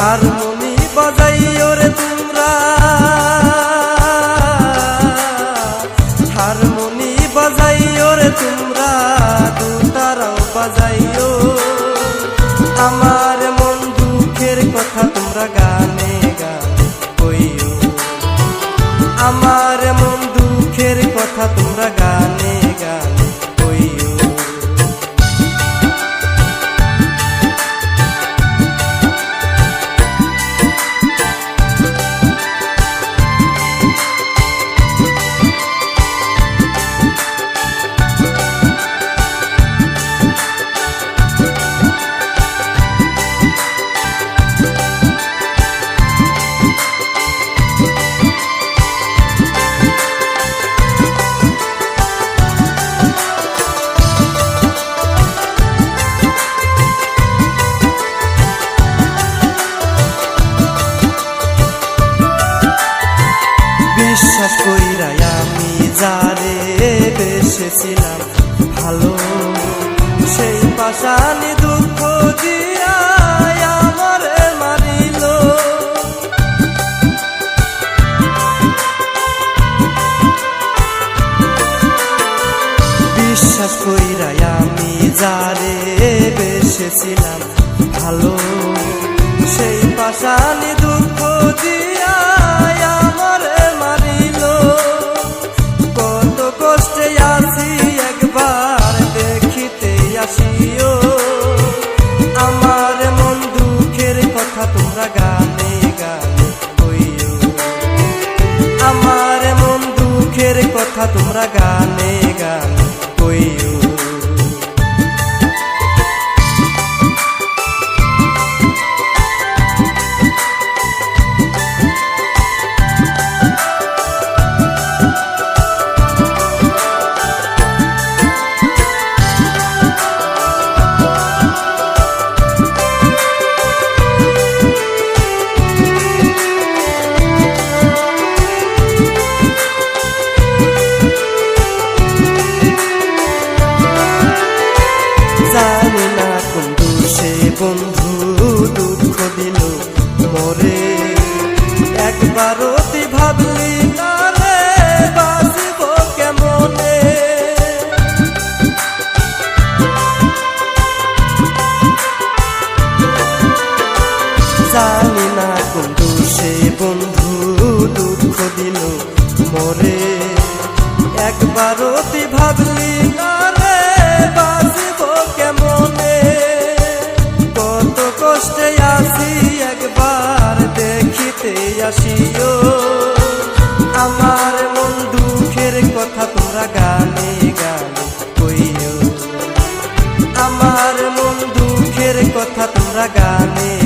Harmony বাজাইও রে তোমরা। Harmony বাজাইও রে তোমরা দুতারাও বাজাইও। আমার এসেছিলাম। ভালো, সেই পাশানি দুঃখ দিয়া আমারে মারিল। বিশ্বাস কইরাই আমি যারে বেসেছিলাম। ভালো, সেই পাশানি দুঃখ দিয়া কথা তোমরা গানে গান কইও। বন্ধু দুঃখ দিল মরে। একবার দিভা গানে